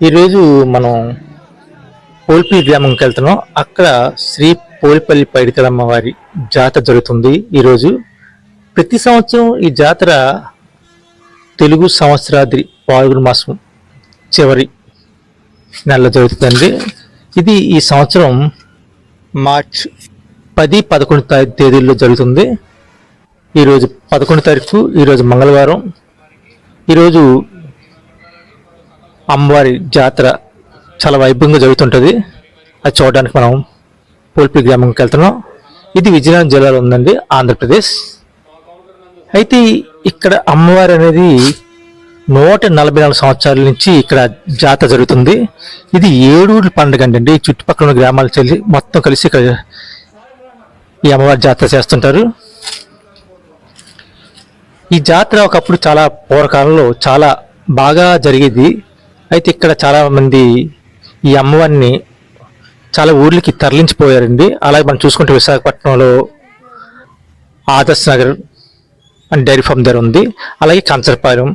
ఈరోజు మనం పోల్పల్లి గ్రామంకి వెళ్తున్నాం. అక్కడ శ్రీ పోలిపల్లి పైడితలమ్మ వారి జాతర జరుగుతుంది ఈరోజు. ప్రతి సంవత్సరం ఈ జాతర తెలుగు సంవత్సరాద్రి పాల్గొన మాసం చివరి నెలలో జరుగుతుందండి. ఇది ఈ సంవత్సరం మార్చ్ పది పదకొండు తేదీల్లో జరుగుతుంది. ఈరోజు పదకొండు తారీఖు ఈరోజు మంగళవారం. ఈరోజు అమ్మవారి జాతర చాలా వైభవంగా జరుగుతుంటుంది. అది చూడడానికి మనం పోల్పి గ్రామంకి వెళ్తున్నాం. ఇది విజయనగరం జిల్లాలో ఉందండి ఆంధ్రప్రదేశ్. అయితే ఇక్కడ అమ్మవారి అనేది నూట నలభై నాలుగు సంవత్సరాల నుంచి ఇక్కడ జాతర జరుగుతుంది. ఇది ఏడూరు పండుగ అండి చుట్టుపక్కల ఉన్న గ్రామాలు చెల్లి మొత్తం కలిసి ఇక్కడ ఈ అమ్మవారి జాతర చేస్తుంటారు. ఈ జాతర ఒకప్పుడు చాలా పూర్వకాలంలో చాలా బాగా జరిగేది. అయితే ఇక్కడ చాలామంది ఈ అమ్మవారిని చాలా ఊర్లకి తరలించిపోయారండి. అలాగే మనం చూసుకుంటే విశాఖపట్నంలో ఆదర్శ్ నగర్ అని డైరీ ఫామ్ దగ్గర ఉంది. అలాగే కంచరపాలెం.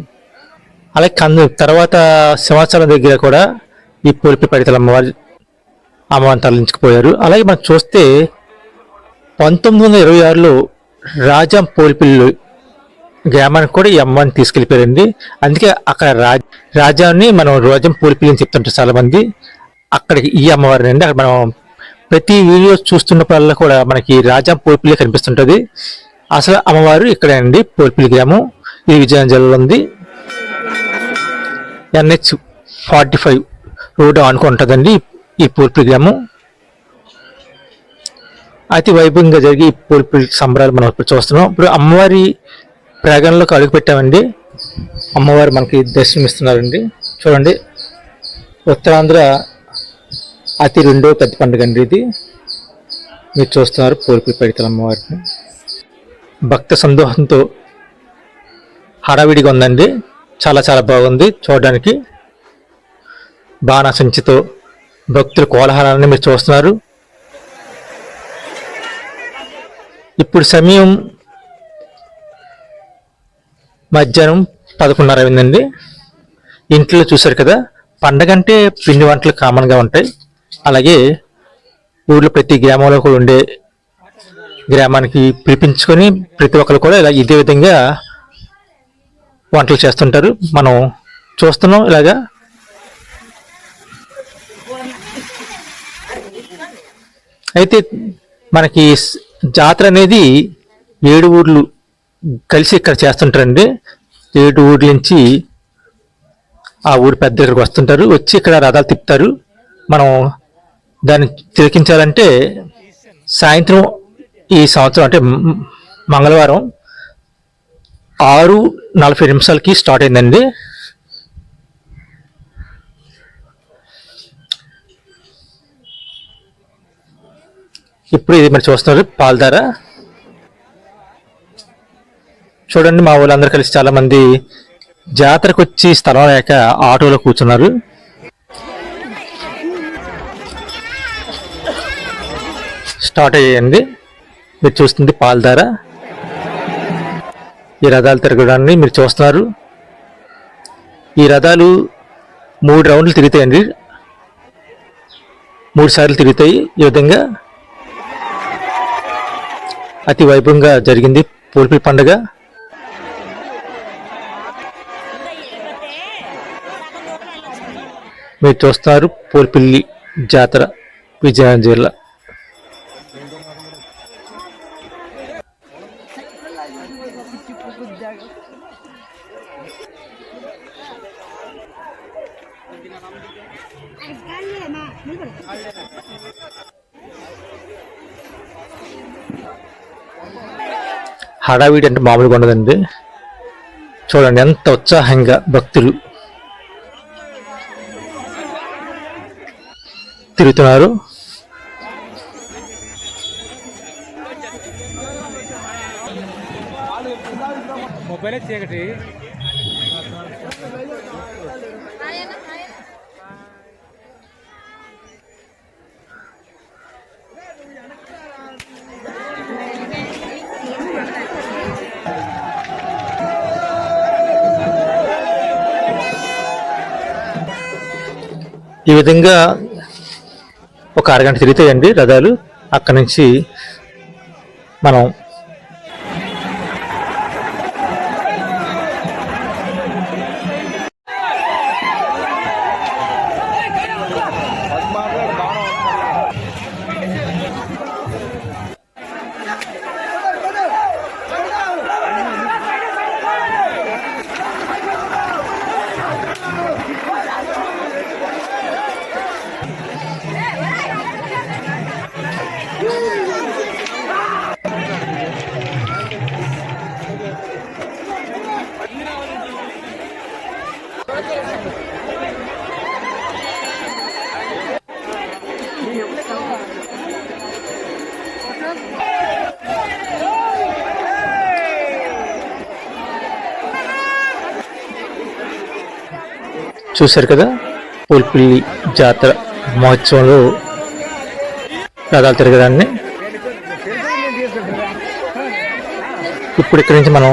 అలాగే కంద తర్వాత సింహాచలం దగ్గర కూడా ఈ పోలిపి పడితల అమ్మవారి అమ్మవారిని తరలించుకుపోయారు. అలాగే మనం చూస్తే పంతొమ్మిది వందల ఇరవై ఆరులో రాజాం పోలిపిల్లు గ్రామానికి కూడా ఈ అమ్మవారిని తీసుకెళ్ళిపోయారండి. అందుకే అక్కడ రాజ రాజాన్ని మనం రోజం పూలిపిల్లి అని చెప్తుంటారు చాలా మంది అక్కడికి ఈ అమ్మవారిని అండి అక్కడ మనం ప్రతి వీడియో చూస్తున్నప్పుడల్లా కూడా మనకి రాజా పూలిపిల్లి కనిపిస్తుంటుంది. అసలు అమ్మవారు ఇక్కడే అండి పూలిపిల్లి గ్రామం. ఈ విజయనగరం జిల్లాలో ఉంది. ఎన్హెచ్ ఫార్టీ ఫైవ్ రోడ్ ఆనుకుంటుందండి ఈ పూలిపిల్లి గ్రామం. అతి వైభవంగా జరిగి ఈ సంబరాలు మనం ఇప్పుడు చూస్తున్నాం. ఇప్పుడు అమ్మవారి ప్రాంగణంలోకి అడుగు పెట్టామండి. అమ్మవారు మనకి దర్శనమిస్తున్నారండి. చూడండి ఉత్తరాంధ్ర అతి రెండో పెద్ద పండుగ అండి ఇది. మీరు చూస్తున్నారు పోలిపి పైడితల అమ్మవారిని. భక్త సందోహంతో హడావిడిగా ఉందండి. చాలా చాలా బాగుంది చూడడానికి. బాణసంచితో భక్తుల కోలాహలాన్ని మీరు చూస్తున్నారు. ఇప్పుడు సమయం మధ్యాహ్నం పదకొండున్నర అయిందండి. ఇంట్లో చూశారు కదా పండగ అంటే పిండి వంటలు కామన్గా ఉంటాయి. అలాగే ఊర్లో ప్రతి గ్రామంలో కూడా ఉండే గ్రామానికి పిలిపించుకొని ప్రతి ఒక్కరు కూడా ఇలా ఇదే విధంగా వంటలు చేస్తుంటారు. మనం చూస్తున్నాం ఇలాగా. అయితే మనకి జాతర అనేది ఏడు ఊర్లు కలిసి ఇక్కడ చేస్తుంటారండి. ఏడు ఊర్ల నుంచి ఆ ఊరు పెద్ద దగ్గరకు వస్తుంటారు. వచ్చి ఇక్కడ రథాలు తిప్పుతారు. మనం దాన్ని తిలకించాలంటే సాయంత్రం ఈ సంవత్సరం అంటే మంగళవారం ఆరు నలభై నిమిషాలకి స్టార్ట్ అయిందండి. ఇప్పుడు ఇది మరి చూస్తున్నారు పాలధార. చూడండి మా వాళ్ళందరూ కలిసి చాలా మంది జాతరకు వచ్చి స్థలం లేక ఆటోలో కూర్చున్నారు. స్టార్ట్ అయ్యింది మీరు చూస్తుంది పాలధార. ఈ రథాలు తిరగడాన్ని మీరు చూస్తున్నారు. ఈ రథాలు మూడు రౌండ్లు తిరుగుతాయండి. మూడు సార్లు తిరుగుతాయి ఈ విధంగా. అతి వైభవంగా జరిగింది పూల్పి పండుగ. మీరు చూస్తారు పోల్పిల్లి జాతర విజయనగరం జిల్లా హడావిడి అంటే మామూలుగా ఉండదండి. చూడండి ఎంత ఉత్సాహంగా భక్తులు. తిరుగుతున్నారు. మొబైల్ చీకటి. ఈ విధంగా ఒక అరగంట తిరుగుతాయండి రథాలు. అక్కడి నుంచి మనం చూశారు కదా? పూల్పిల్లి జాతర మహోత్సవంలో రథాలు తిరగడాన్ని. ఇప్పుడు ఇక్కడి నుంచి మనం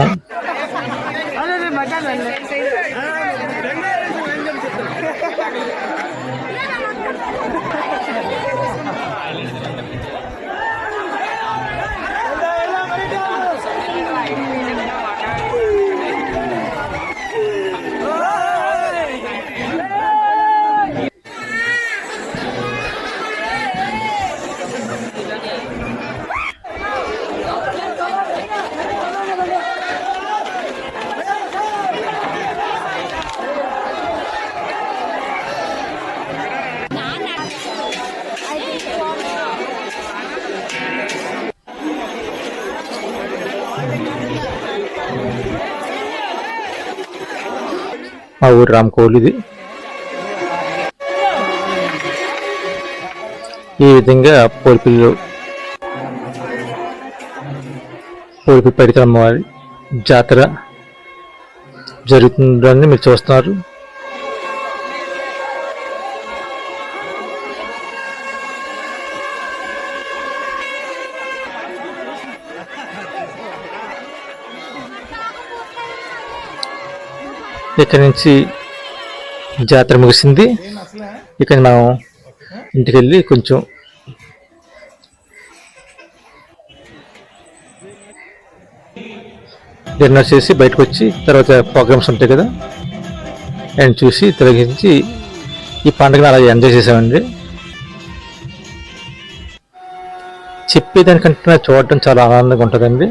మా ఊరు రామకోలిది ఈ విధంగా పోలిపిల్లు పోలిపి పడితే అమ్మవారి జాతర జరుగుతుందని మీరు చూస్తున్నారు. ఇక్కడ నుంచి జాతర ముగిసింది. ఇక్కడ మనం ఇంటికి వెళ్ళి కొంచెం డిన్నర్ చేసి బయటకు వచ్చి తర్వాత ప్రోగ్రామ్స్ ఉంటాయి కదా అండ్ చూసి తొలగించి ఈ పండుగను అలా ఎంజాయ్ చేసామండి. చెప్పేదానికంటే చూడటం చాలా ఆనందంగా ఉంటుందండి.